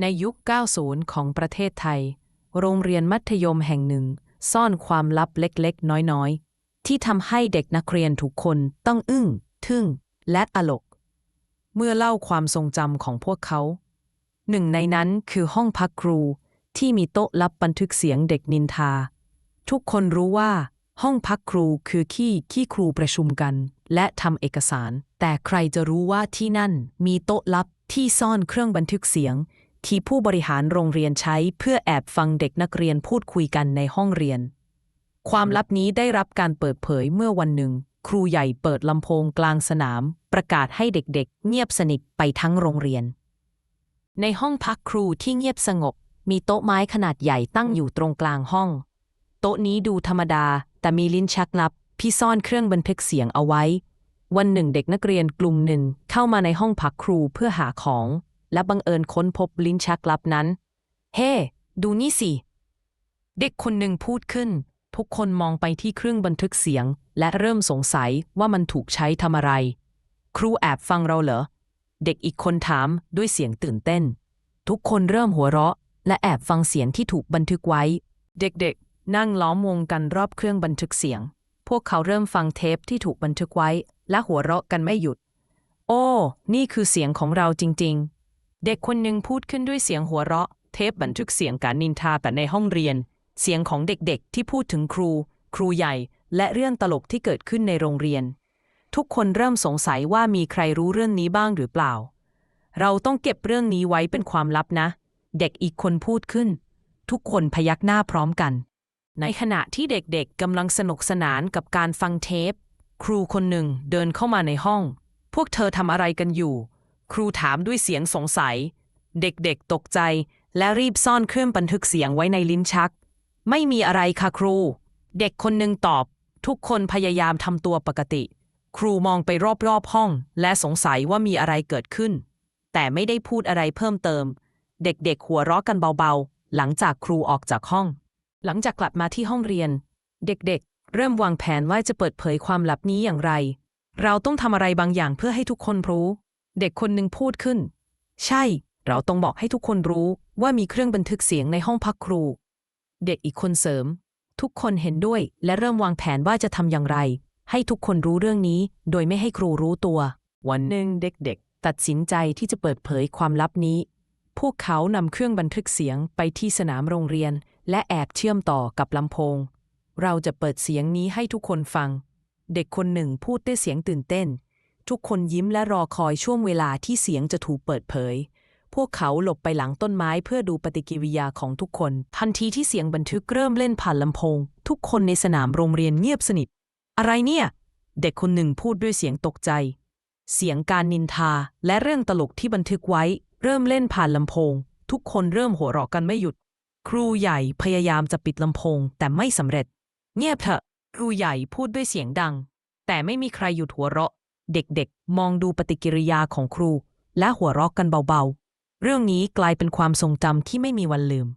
ในยุค 90 ของประเทศไทย โรงเรียนมัธยมแห่งหนึ่ง ซ่อนความลับเล็กๆ น้อยๆ ที่ทำให้เด็กนักเรียนทุกคนต้องอึ้ง ทึ่ง และตลก เมื่อเล่าความทรงจำของพวกเขา หนึ่งในนั้นคือห้องพักครู ที่มีโต๊ะรับบันทึกเสียงเด็กนินทา ทุกคนรู้ว่า ห้องพักครูคือที่ที่ครูประชุมกัน และทำเอกสาร แต่ใครจะรู้ว่าที่นั่นมีโต๊ะลับที่ซ่อนเครื่องบันทึกเสียง ที่ผู้บริหารโรงเรียนใช้เพื่อแอบฟังเด็กนักเรียนพูดคุยกันในห้องเรียน ความลับนี้ได้รับการเปิดเผยเมื่อวันหนึ่ง ครูใหญ่เปิดลำโพงกลางสนาม ประกาศให้เด็กๆ เงียบสนิทไปทั้งโรงเรียน ในห้องพักครูที่เงียบสงบ มีโต๊ะไม้ขนาดใหญ่ตั้งอยู่ตรงกลางห้อง โต๊ะนี้ดูธรรมดา แต่มีลิ้นชักลับที่ซ่อนเครื่องบันทึกเสียงเอาไว้ วันหนึ่งเด็กนักเรียนกลุ่มหนึ่งเข้ามาในห้องพักครูเพื่อหาของ และบังเอิญค้นพบลิ้นชักลับนั้น เฮ้ดูนี่สิ เด็กคนหนึ่งพูดขึ้น ทุกคนมองไปที่เครื่องบันทึกเสียง และเริ่มสงสัยว่ามันถูกใช้ทำอะไร ครูแอบฟังเราเหรอ เด็กอีกคนถามด้วยเสียงตื่นเต้น ทุกคนเริ่มหัวเราะ และแอบฟังเสียงที่ถูกบันทึกไว้ เด็กๆ นั่งล้อมวงกันรอบเครื่องบันทึกเสียง พวกเขาเริ่มฟังเทปที่ถูกบันทึกไว้ และหัวเราะกันไม่หยุด โอ้ นี่คือเสียงของเราจริง ๆ เด็กคนหนึ่งพูดขึ้นด้วยเสียงหัวเราะ เทปบันทึกเสียงการนินทากันในห้องเรียน เสียงของเด็กๆ ที่พูดถึงครู ครูใหญ่ และเรื่องตลกที่เกิดขึ้นในโรงเรียน ทุกคนเริ่มสงสัยว่ามีใครรู้เรื่องนี้บ้างหรือเปล่า เราต้องเก็บเรื่องนี้ไว้เป็นความลับนะ เด็กอีกคนพูดขึ้น ทุกคนพยักหน้าพร้อมกัน ในขณะที่เด็กๆกำลังสนุกสนานกับการฟังเทป ครูคนหนึ่งเดินเข้ามาในห้อง พวกเธอทำอะไรกันอยู่ ครูถามด้วยเสียงสงสัย เด็กๆตกใจ และรีบซ่อนเครื่องบันทึกเสียงไว้ในลิ้นชัก ไม่มีอะไรค่ะครู เด็กคนหนึ่งตอบ ทุกคนพยายามทำตัวปกติ ครูมองไปรอบๆห้อง และสงสัยว่ามีอะไรเกิดขึ้น แต่ไม่ได้พูดอะไรเพิ่มเติม เด็กๆหัวเราะกันเบาๆ หลังจากครูออกจากห้อง หลังจากกลับมาที่ห้องเรียน เด็กๆ เริ่มวางแผนว่าจะเปิดเผยความลับนี้อย่างไร เราต้องทำอะไรบางอย่างเพื่อให้ทุกคนรู้ เด็กคนหนึ่งพูดขึ้น ใช่ เราต้องบอกให้ทุกคนรู้ว่ามีเครื่องบันทึกเสียงในห้องพักครู เด็กอีกคนเสริม ทุกคนเห็นด้วยและเริ่มวางแผนว่าจะทำอย่างไร ให้ทุกคนรู้เรื่องนี้ โดยไม่ให้ครูรู้ตัว วันหนึ่งเด็กๆ ตัดสินใจที่จะเปิดเผยความลับนี้ พวกเขานำเครื่องบันทึกเสียงไปที่สนามโรงเรียน และแอบเชื่อมต่อกับลำโพง เราจะเปิดเสียงนี้ให้ทุกคนฟัง เด็กคนหนึ่งพูดด้วยเสียงตื่นเต้น ทุกคนยิ้มและรอคอยช่วงเวลาที่เสียงจะถูกเปิดเผย พวกเขาหลบไปหลังต้นไม้เพื่อดูปฏิกิริยาของทุกคน ทันทีที่เสียงบันทึกเริ่มเล่นผ่านลำโพง ทุกคนในสนามโรงเรียนเงียบสนิท อะไรเนี่ย เด็กคนหนึ่งพูดด้วยเสียงตกใจ เสียงการนินทาและเรื่องตลกที่บันทึกไว้ เริ่มเล่นผ่านลำโพง ทุกคนเริ่มหัวเราะกันไม่หยุด ครูใหญ่พยายามจะปิดลำโพง แต่ไม่สำเร็จ เงียบเถอะ ครูใหญ่พูดด้วยเสียงดัง แต่ไม่มีใครหยุดหัวเราะ เด็กๆ มองดูปฏิกิริยาของครู และหัวเราะกันเบาๆ เรื่องนี้กลายเป็นความทรงจำที่ไม่มีวันลืม